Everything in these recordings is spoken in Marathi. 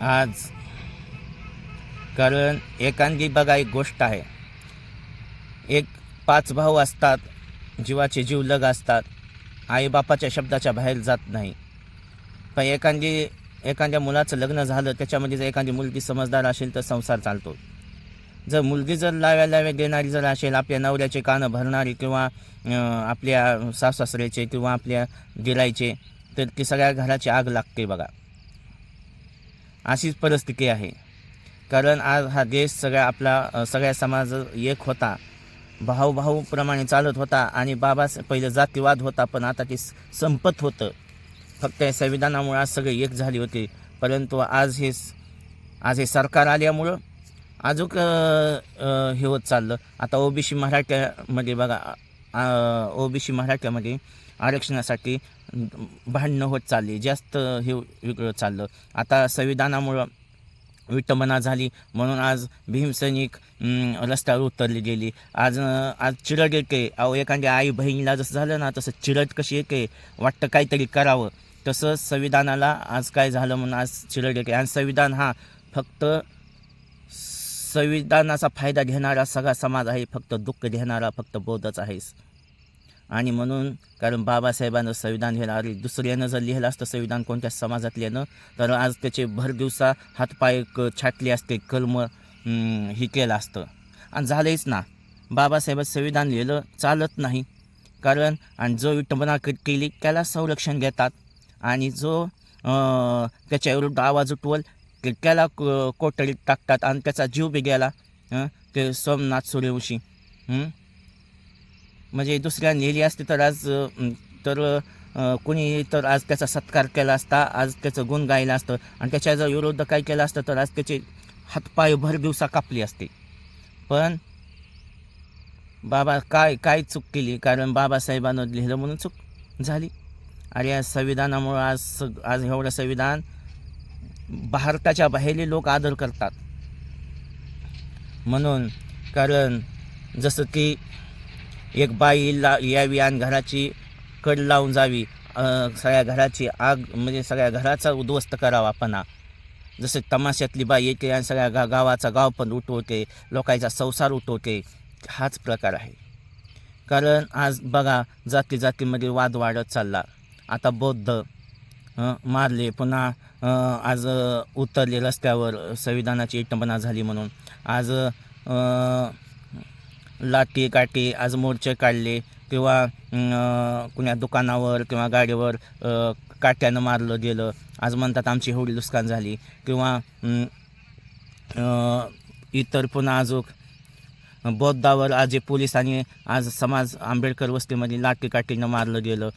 आज कारण एकांगी बघा एक गोष्ट आहे. एक पाच भाऊ असतात जीवाचे जीवलग असतात आईबापाच्या शब्दाच्या बाहेर जात नाही. पण एखादी एखाद्या मुलाचं लग्न झालं त्याच्यामध्ये जर एखादी मुलगी समजदार असेल तर संसार चालतो. जर मुलगी जर लाव्या लाव्या देणारी जर असेल आपल्या नवऱ्याचे कानं भरणारी किंवा आपल्या सासऱ्याचे किंवा आपल्या गिरायचे तर ती सगळ्या घराची आग लागते बघा. अशीच परिस्थिती आहे. कारण आज हा देश सगळ्या आपला सगळ्या समाज एक होता. भाऊ भाऊप्रमाणे चालत होता आणि बाबा पहिले जातीवाद होता पण आता ते संपत होतं. फक्त या संविधानामुळे आज सगळे एक झाली होती. परंतु आज हे आज हे सरकार आल्यामुळं अजूक हे होत चाललं. आता ओबीसी मराठ्यामध्ये बघा ओबीसी मराठ्यामध्ये आरक्षणासाठी भांडणं होत चालली जास्त हे वेगळं चाललं. आता संविधानामुळं विटंबना झाली म्हणून आज भीमसैनिक रस्त्यावर उतरली गेली. आज आज चिरड येते अहो एखाद्या आई बहिणीला जसं झालं ना तसं चिरड कशी येते वाटतं काहीतरी करावं. तसं संविधानाला आज काय झालं म्हणून आज चिरड येते आणि संविधान हा फक्त संविधानाचा फायदा घेणारा सगळा समाज आहे फक्त दुःख घेणारा फक्त बौद्धच आहे आणि म्हणून कारण बाबासाहेबांनं संविधान लिहिलं अरे दुसऱ्यानं जर लिहिलं असतं संविधान कोणत्या समाजातल्यानं तर आज त्याचे भर दिवसा हातपाय क छाटले असते कलम हे केलं असतं. आणि झालंच ना. बाबासाहेब संविधान लिहिलं चालत नाही. कारण आणि जो विटंबना क- केली त्याला संरक्षण घेतात आणि जो त्याच्याविरुद्ध त्याच्या आवाज उठवल त्याला कोठडीत टाकतात आणि त्याचा जीव बी गेला ते सोमनाथ सूर्यवंशी म्हणजे दुसऱ्या लिहिली असती तर आज तर कुणी तर आज त्याचा सत्कार केला असता आज त्याचं गुण गायलं असतं आणि त्याच्या जर विरोध काय केलं असतं तर आज त्याचे हातपाय भर दिवसा कापली असते. पण बाबा काय काय चूक केली? कारण बाबासाहेबांनं लिहिलं म्हणून चूक झाली. आणि या संविधानामुळं आज सग आज एवढं संविधान भारताच्या बाहेरले लोक आदर करतात. म्हणून कारण जसं की एक बाई ला यावी आणि घराची कड लावून जावी. सगळ्या घराची आग म्हणजे सगळ्या घराचा उद्ध्वस्त करावा पणा. जसे तमाशातली बाई येते आणि सगळ्या गा गावाचा गाव पण उठवते लोकांचा संसार उठवते. हाच प्रकार आहे. कारण आज बघा जाती जातीमध्ये वाद वाढत चालला. आता बौद्ध मारले पुन्हा आज उतरले रस्त्यावर संविधानाची इटंबना झाली म्हणून. आज लाठी काठी आज मोर्चे काढले किंवा कुण्या दुकानावर किंवा गाडीवर काट्यानं मारलं गेलं. आज म्हणतात आमची एवढी नुकसान झाली. किंवा इतर पुन्हा अजून बौद्धावर आज पोलिसांनी आज समाज आंबेडकर वस्तीमध्ये लाठी काठीनं मारलं गेलं.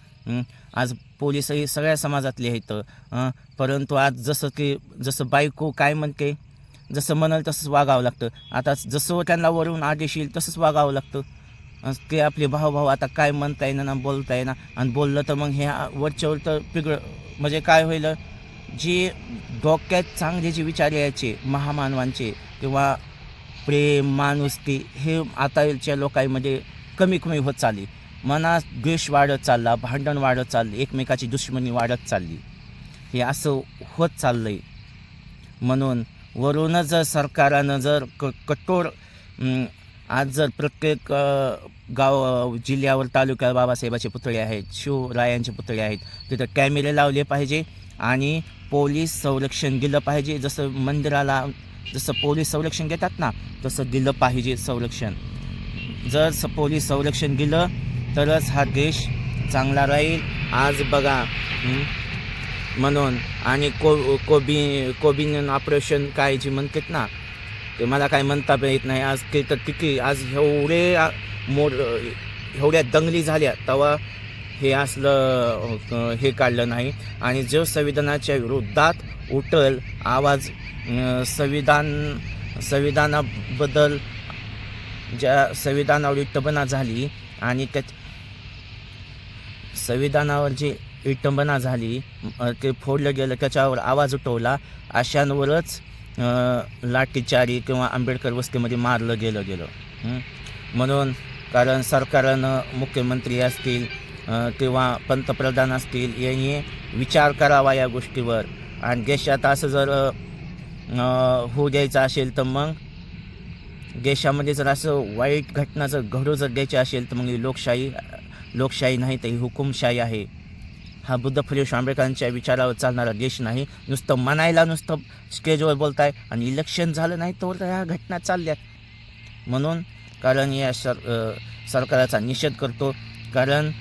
आज पोलिसही सगळ्या समाजातले आहेत. परंतु आज जसं की जसं बायको काय म्हणते? जसं म्हणाल तसंच वागावं लागतं. आता जसं त्यांना वरून आदेश येईल तसंच वागावं लागतं. ते आपले भाऊ भाऊ आता काय म्हणता येईना ना बोलता येईना. आणि बोललं तर मग हे वरच्यावर तर पिघळ म्हणजे काय होईल? जे डोक्यात चांगले जे विचार यायचे महामानवांचे किंवा प्रेम माणुसकी हे आताच्या लोकांमध्ये कमी कमी होत चालली. मनात द्वेष वाढत चालला भांडण वाढत चालली एकमेकाची दुश्मनी वाढत चालली. हे असं होत चाललं आहे म्हणून वरूनच जर सरकारानं जर क कठोर आज जर प्रत्येक गाव जिल्ह्यावर तालुक्यात बाबासाहेबाचे पुतळे आहेत शिवरायांचे पुतळे आहेत तिथं कॅमेरे लावले पाहिजे आणि पोलीस संरक्षण दिलं पाहिजे. जसं मंदिराला जसं पोलीस संरक्षण देतात ना तसं दिलं पाहिजे संरक्षण. जर स पोलीस संरक्षण दिलं तरच हा देश चांगला राहील. आज बघा म्हणून. आणि को कोबी कोबिन ऑपरेशन काय जी म्हणतात ना ते मला काय म्हणता पण येत नाही. आज ते तर किती आज एवढे मोड मोर एवढ्या दंगली झाल्या तेव्हा हे असलं हे काढलं नाही. आणि जो संविधानाच्या विरोधात उठल आवाज संविधान संविधानाबद्दल ज्या संविधानावर विटंबना झाली आणि त्या संविधानावर जे विटंबना झाली. ते फोडलं गेलं त्याच्यावर आवाज उठवला. अशांवरच लाठीचारी किंवा आंबेडकर वस्तीमध्ये मारलं गेलं गेलं. म्हणून कारण सरकारनं मुख्यमंत्री असतील किंवा पंतप्रधान असतील यांनी विचार करावा या गोष्टीवर. आणि देशात असं जर होऊ द्यायचं असेल तर मग देशामध्ये जर असं वाईट घटना जर घडू जर द्यायची असेल तर मग ही लोकशाही लोकशाही नाही तर ही हुकुमशाही आहे. हा बुद्ध फुले आंबेडकरांच्या विचारावर चालणारा देश नाही. नुसतं म्हणायला नुसतं स्टेजवर बोलताय आणि इलेक्शन झालं नाही तर ह्या घटना चालल्यात. म्हणून कारण या सर सरकाराचा निषेध करतो. कारण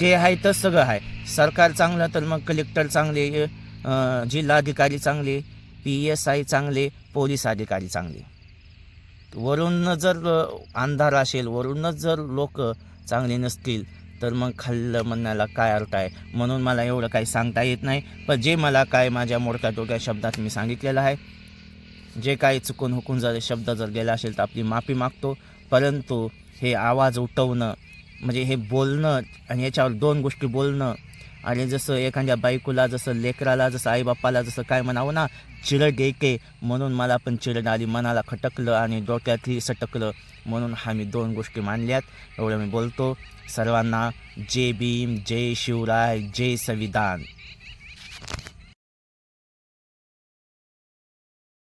ते आहे तर सगळं आहे. सरकार चांगलं तर मग कलेक्टर चांगले जिल्हाधिकारी चांगले पी एस आय चांगले पोलीस अधिकारी चांगले. वरून जर अंधार असेल वरूनच जर लोक चांगले नसतील तर मग खाल्लं म्हणण्याला काय अर्थ आहे? म्हणून मला एवढं काही सांगता येत नाही. पण जे मला काय माझ्या मोडक्या टोक्या शब्दात मी सांगितलेलं आहे जे काही चुकून हुकून जर शब्द जर गेला असेल तर आपली माफी मागतो. परंतु हे आवाज उठवणं म्हणजे हे बोलणं आणि याच्यावर दोन गोष्टी बोलणं आणि जसं एखाद्या बायकोला जसं लेकराला जसं आईबापाला जसं काय म्हणावं ना चिरड येते म्हणून मला पण चिरड आली मनाला खटकलं आणि डोक्यातही सटकलं म्हणून हा मी दोन गोष्टी मांडल्यात. एवढं मी बोलतो. सर्वांना जय भीम जय शिवराय जय संविधान.